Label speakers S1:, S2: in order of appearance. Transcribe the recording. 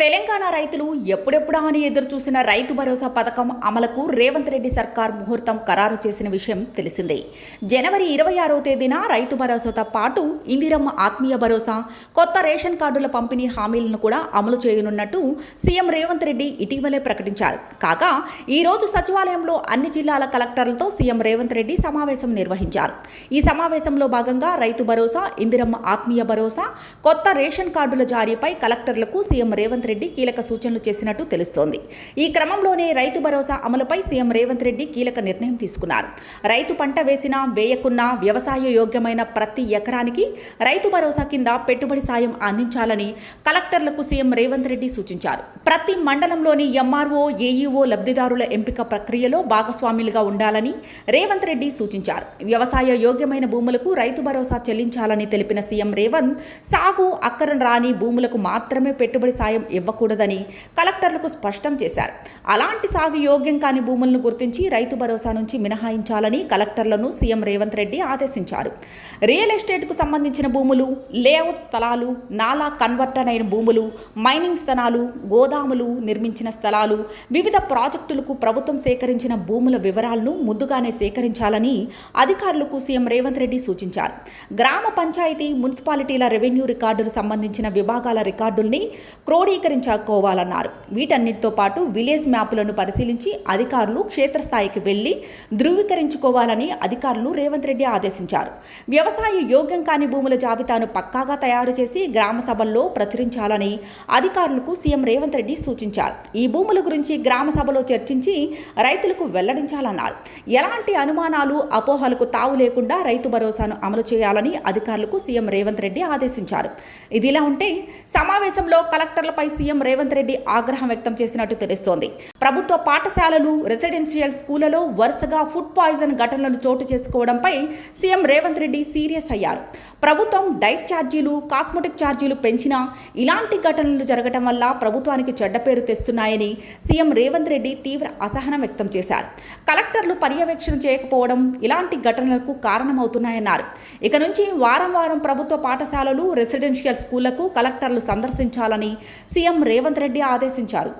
S1: తెలంగాణ రైతులు ఎప్పుడెప్పుడా అని ఎదురు చూసిన రైతు భరోసా పథకం అమలుకు రేవంత్ రెడ్డి సర్కార్ ముహూర్తం ఖరారు చేసిన విషయం తెలిసిందే. జనవరి ఇరవై ఆరో తేదీన రైతు భరోసాతో పాటు ఇందిరమ్మ ఆత్మీయ భరోసా కొత్త రేషన్ కార్డుల పంపిణీ హామీలను కూడా అమలు చేయనున్నట్టు సీఎం రేవంత్ రెడ్డి ఇటీవలే ప్రకటించారు. కాగా ఈ రోజు సచివాలయంలో అన్ని జిల్లాల కలెక్టర్లతో సీఎం రేవంత్ రెడ్డి సమావేశం నిర్వహించారు. ఈ సమావేశంలో భాగంగా రైతు భరోసా ఇందిరమ్మ ఆత్మీయ భరోసా కొత్త రేషన్ కార్డుల జారీపై కలెక్టర్లకు సీఎం రేవంత్ రెడ్డి కీలక సూచనలు చేసినట్టు తెలుస్తోంది. ఈ క్రమంలోనే రైతు భరోసా అమలుపై సీఎం రేవంత్ రెడ్డి కీలక నిర్ణయం తీసుకున్నారు. రైతు పంట వేసినా వేయకున్నా వ్యవసాయ యోగ్యమైన ప్రతి ఎకరానికి రైతు భరోసా కింద పెట్టుబడి సాయం అందించాలని కలెక్టర్లకు సీఎం రేవంత్ రెడ్డి సూచించారు. ప్రతి మండలంలోని ఎంఆర్ఓ ఏఈఓ లబ్ధిదారుల ఎంపిక ప్రక్రియలో భాగస్వాములుగా ఉండాలని రేవంత్ రెడ్డి సూచించారు. వ్యవసాయ యోగ్యమైన భూములకు రైతు భరోసా చెల్లించాలని తెలిపిన సీఎం రేవంత్ సాగు అక్కరం రాని భూములకు మాత్రమే పెట్టుబడి సాయం ఇవ్వకూడదని కలెక్టర్లకు స్పష్టం చేశారు. అలాంటి సాగు యోగ్యం కాని భూములను గుర్తించి రైతు భరోసా నుంచి మినహాయించాలని కలెక్టర్లను సీఎం రేవంత్ రెడ్డి ఆదేశించారు. రియల్ ఎస్టేట్కు సంబంధించిన భూములు లేఅవుట్ స్థలాలు నాలా కన్వర్టర్ అయిన భూములు మైనింగ్ స్థలాలు గోదాములు నిర్మించిన స్థలాలు వివిధ ప్రాజెక్టులకు ప్రభుత్వం సేకరించిన భూముల వివరాలను ముందుగానే సేకరించాలని అధికారులకు సీఎం రేవంత్ రెడ్డి సూచించారు. గ్రామ పంచాయతీ మున్సిపాలిటీల రెవెన్యూ రికార్డులు సంబంధించిన విభాగాల రికార్డుల్ని క్రోడీకరించుకోవాలన్నారు వీటన్నిటితో పాటు విలేజ్ మ్యాపులను పరిశీలించి అధికారులు క్షేత్రస్థాయికి వెళ్ళి ధృవీకరించుకోవాలని అధికారులు రేవంత్ రెడ్డి ఆదేశించారు. వ్యవసాయ యోగ్యం కాని భూముల జాబితాను పక్కాగా తయారు చేసి గ్రామ సభల్లో ప్రచురించాలని అధికారులకు సీఎం రేవంత్ రెడ్డి సూచించారు. ఈ భూముల గురించి గ్రామ సభలో చర్చించి రైతులకు వెల్లడించాలన్నారు. ఎలాంటి అనుమానాలు అపోహలకు తావు లేకుండా రైతు భరోసాను అమలు చేయాలని అధికారులకు సీఎం రేవంత్ రెడ్డి ఆదేశించారు. ఇదిలా ఉంటే సమావేశంలో కలెక్టర్లపై సీఎం రేవంత్ రెడ్డి ఆగ్రహం వ్యక్తం చేసినట్టు తెలుస్తోంది. ప్రభుత్వ పాఠశాలలు రెసిడెన్షియల్ స్కూళ్ళలో వరుసగా ఫుడ్ పాయిజన్ ఘటనలు చోటు చేసుకోవడంపై సీఎం రేవంత్ రెడ్డి సీరియస్ అయ్యారు. ప్రభుత్వం డైట్ ఛార్జీలు కాస్మెటిక్ ఛార్జీలు పెంచినా ఇలాంటి ఘటనలు జరగటం వల్ల ప్రభుత్వానికి చెడ్డ పేరు తెస్తున్నాయని సీఎం రేవంత్ రెడ్డి తీవ్ర అసహనం వ్యక్తం చేశారు. కలెక్టర్లు పర్యవేక్షణ చేయకపోవడం ఇలాంటి ఘటనలకు కారణమవుతున్నాయన్నారు. ఇక నుంచి వారం వారం ప్రభుత్వ పాఠశాలలు రెసిడెన్షియల్ స్కూళ్ళకు కలెక్టర్లు సందర్శించాలని సీఎం రేవంత్ రెడ్డి ఆదేశించారు.